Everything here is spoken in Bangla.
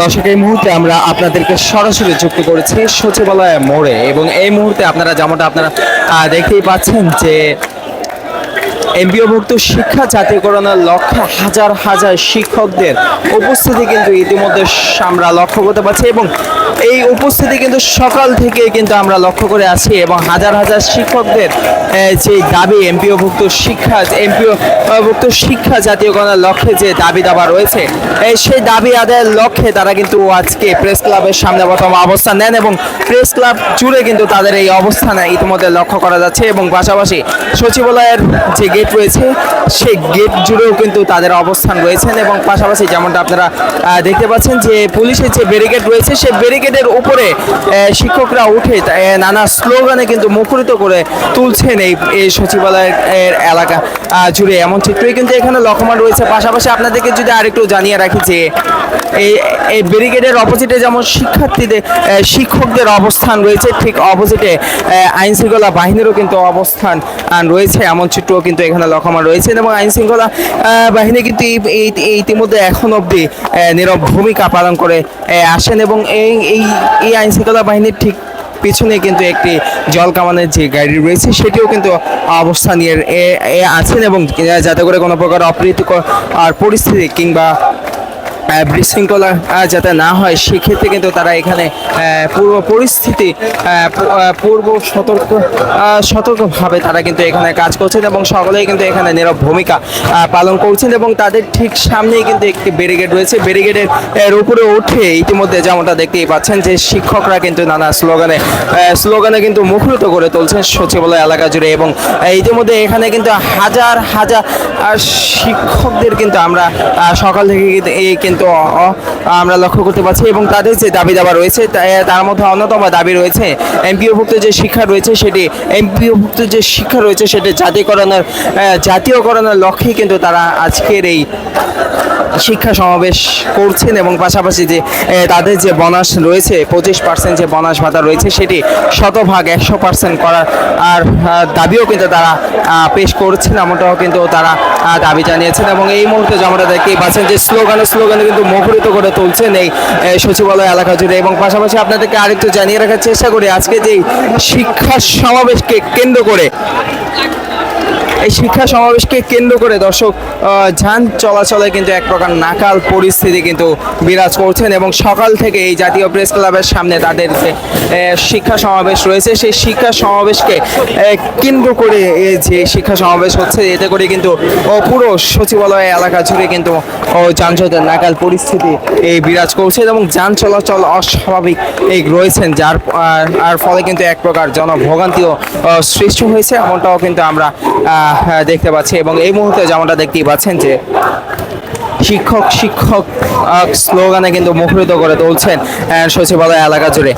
দর্শক, এই মুহূর্তে আমরা আপনাদেরকে সরাসরি যুক্ত করেছি সচিবালয় মোড়ে এবং এই মুহূর্তে আপনারা যেমনটা আপনারা দেখতেই পাচ্ছেন যে এমপিওভুক্ত শিক্ষা জাতীয়করণের লক্ষ্যে হাজার হাজার শিক্ষকদের উপস্থিতি কিন্তু ইতিমধ্যে আমরা লক্ষ্য করতে পারছি এবং এই উপস্থিতি কিন্তু সকাল থেকে কিন্তু আমরা লক্ষ্য করে আছি এবং হাজার হাজার শিক্ষকদের যে দাবি এমপিওভুক্ত শিক্ষা এমপিওভুক্ত শিক্ষা জাতীয়করণের লক্ষ্যে যে দাবি দাবা রয়েছে সেই দাবি আদায়ের লক্ষ্যে তারা কিন্তু আজকে প্রেস ক্লাবের সামনে প্রথম অবস্থান নেন এবং প্রেস ক্লাব জুড়ে কিন্তু তাদের এই অবস্থানে ইতিমধ্যে লক্ষ্য করা যাচ্ছে এবং পাশাপাশি সচিবালয়ের যে রয়েছে, সেই গেট জুড়েও কিন্তু তাদের অবস্থান রয়েছেন এবং পাশাপাশি যেমনটা আপনারা দেখতে পাচ্ছেন যে পুলিশের যে ব্যারিকেড রয়েছে, সেই ব্যারিকেডের উপরে শিক্ষকরা উঠে নানা স্লোগানে কিন্তু মুখরিত করে তুলছেন এই এই সচিবালয়ের এলাকা জুড়ে। এমন চিত্রই কিন্তু এখানে লক্ষ্যমান রয়েছে। পাশাপাশি আপনাদেরকে যদি আরেকটু জানিয়ে রাখি যে, এই এই ব্যারিকেডের অপোজিটে যেমন শিক্ষার্থীদের শিক্ষকদের অবস্থান রয়েছে, ঠিক অপোজিটে আইন শৃঙ্খলা বাহিনীরও কিন্তু অবস্থান রয়েছে। এমন চিত্রও কিন্তু এখানে লক্ষ্যমান রয়েছেন এবং আইন শৃঙ্খলা বাহিনী কিন্তু এই- ইতিমধ্যে এখন অবধি নীরব ভূমিকা পালন করে আসেন এবং এই এই আইন শৃঙ্খলা বাহিনীর ঠিক পিছনে কিন্তু একটি জল কামানের যে গাড়ি রয়েছে, সেটিও কিন্তু অবস্থা নিয়ে আছেন এবং যাতে করে কোনো প্রকার অপ্রীতিকর আর পরিস্থিতি কিংবা বিশৃঙ্খলা যাতে না হয়, সেক্ষেত্রে কিন্তু তারা এখানে পূর্ব পরিস্থিতি পূর্ব সতর্ক সতর্কভাবে তারা কিন্তু এখানে কাজ করছেন এবং সকলেই কিন্তু এখানে নীরব ভূমিকা পালন করছেন এবং তাদের ঠিক সামনেই কিন্তু একটি ব্যারিকেড রয়েছে। ব্যারিকেডের, এর উপরে উঠে ইতিমধ্যে যেমনটা দেখতেই পাচ্ছেন যে শিক্ষকরা কিন্তু নানা স্লোগানে স্লোগানে কিন্তু মুখরিত করে তুলছেন সচিবালয় এলাকা জুড়ে এবং ইতিমধ্যে এখানে কিন্তু হাজার হাজার শিক্ষকদের কিন্তু আমরা সকাল থেকে কিন্তু এই কিন্তু আমরা লক্ষ্য করতে পারছি এবং তাদের যে দাবি দাবা রয়েছে তার মধ্যে অন্যতম দাবি রয়েছে, এমপিওভুক্ত যে শিক্ষা রয়েছে সেটি, এমপিওভুক্ত যে শিক্ষা রয়েছে সেটি জাতীয়করণের জাতীয়করণের লক্ষ্যেই কিন্তু তারা আজকের এই শিক্ষা সমাবেশ করছেন এবং পাশাপাশি যে তাদের যে বোনাস রয়েছে, পঁচিশ পার্সেন্ট যে বোনাস ভাতা রয়েছে, সেটি শতভাগ একশো পার্সেন্ট করার, আর দাবিও কিন্তু তারা পেশ করছেন, এমনটাও কিন্তু তারা দাবি জানিয়েছেন এবং এই মুহূর্তে যেমনটা দেখতেই পাচ্ছেন যে স্লোগানে স্লোগানে কিন্তু মুখরিত করে তুলছেন এই সচিবালয় এলাকা জুড়ে এবং পাশাপাশি আপনাদেরকে আরেকটু জানিয়ে রাখার চেষ্টা করি, আজকে যে শিক্ষা সমাবেশকে কেন্দ্র করে এই শিক্ষা সমাবেশকে কেন্দ্র করে দর্শক যান চলাচলে কিন্তু এক প্রকার নাকাল পরিস্থিতি কিন্তু বিরাজ করছেন এবং সকাল থেকে এই জাতীয় প্রেস ক্লাবের সামনে তাদের যে শিক্ষা সমাবেশ রয়েছে, সেই শিক্ষা সমাবেশকে কেন্দ্র করে যে শিক্ষা সমাবেশ হচ্ছে, এতে করে কিন্তু পুরো সচিবালয় এলাকা জুড়ে কিন্তু যানজটের নাকাল পরিস্থিতি এই বিরাজ করছে এবং যান চলাচল অস্বাভাবিক এই রয়েছেন, যার আর- ফলে কিন্তু এক প্রকার জনভোগান্তিও সৃষ্টি হয়েছে। এমনটাও কিন্তু আমরা দেখতে পাচ্ছি। এবং এই মুহূর্তে যেমনটা দেখতেই পাচ্ছেন যে শিক্ষক শিক্ষক স্লোগানে কিন্তু মুখরিত করে তুলছেন সচিবালয় এলাকা জুড়ে।